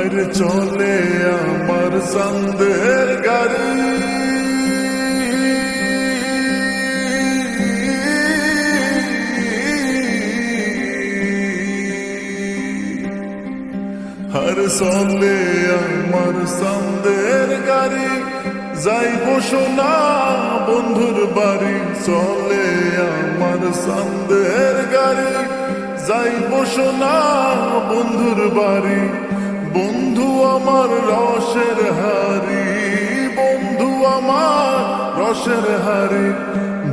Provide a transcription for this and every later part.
আরে চলে আমার সন্দের গাড়ি সন্দেহ আমার সন্দের গাড়ি। যাইব সোনা বন্ধুর বাড়ি। চলে আমার সন্দের গাড়ি। যাইব সোনা বন্ধুর বাড়ি। বন্ধু আমার রসের হারি বন্ধু আমার রসের হারি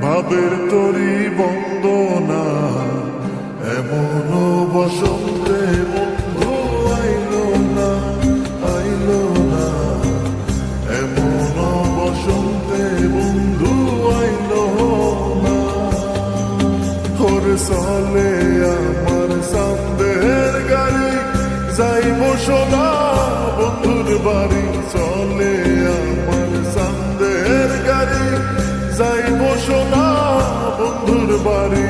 ভাবের তরি বন্দনা। এমন বসন্তে চলে আমার সন্দেহের গাড়ি যাইব সোনা, বন্ধুর বাড়ি। চলে আমার সন্দেহের গাড়ি যাইব সোনা, বন্ধুর বাড়ি।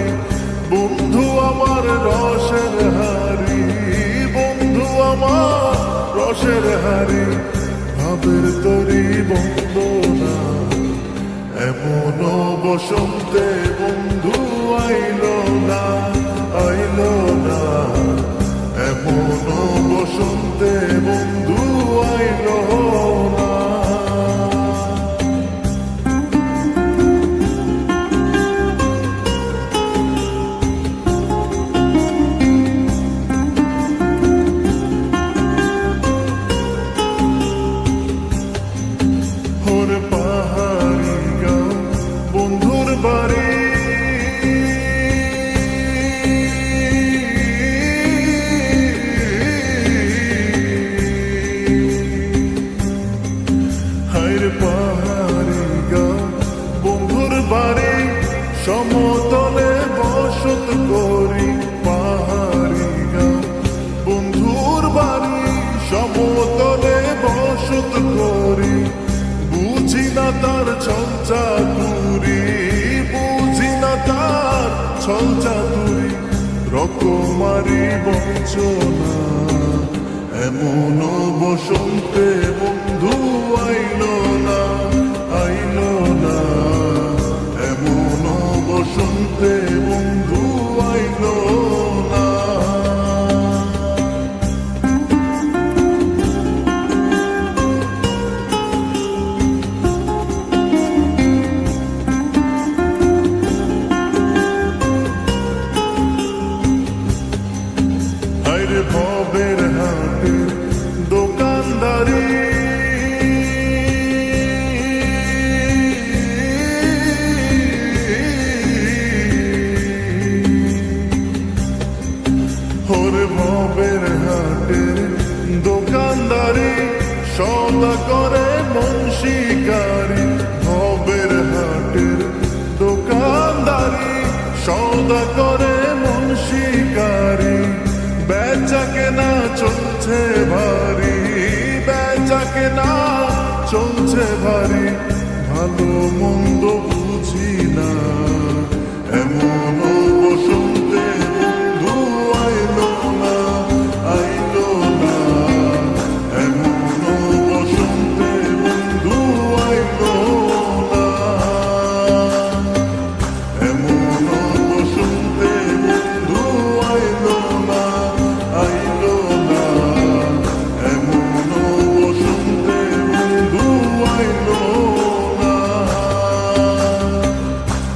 বন্ধু আমার রসের হারি বন্ধু আমার রসের হারি ভাবের তরি বন্দনা এমন বসন্তে বন্ধু আইল বসন্তে বন্ধু আইল হাইর পাহাড়ি গাঁও বন্ধুর বাড়ি, সমতলে বসত করি পাহাড়ি গাঁও বন্ধুর বাড়ি, সমতলে বসত করি। বুঝি না তার ছল চাতুরি বুঝি না তার ছল চাতুরি রকমারি বঞ্চনা এমন বসন্তে করে মন শিকারি ভবের হাটের দোকানদারি সৌদা করে মন শিকারি বেচা কেনা চলছে ভারী, বেচা কেনা চলছে ভারী।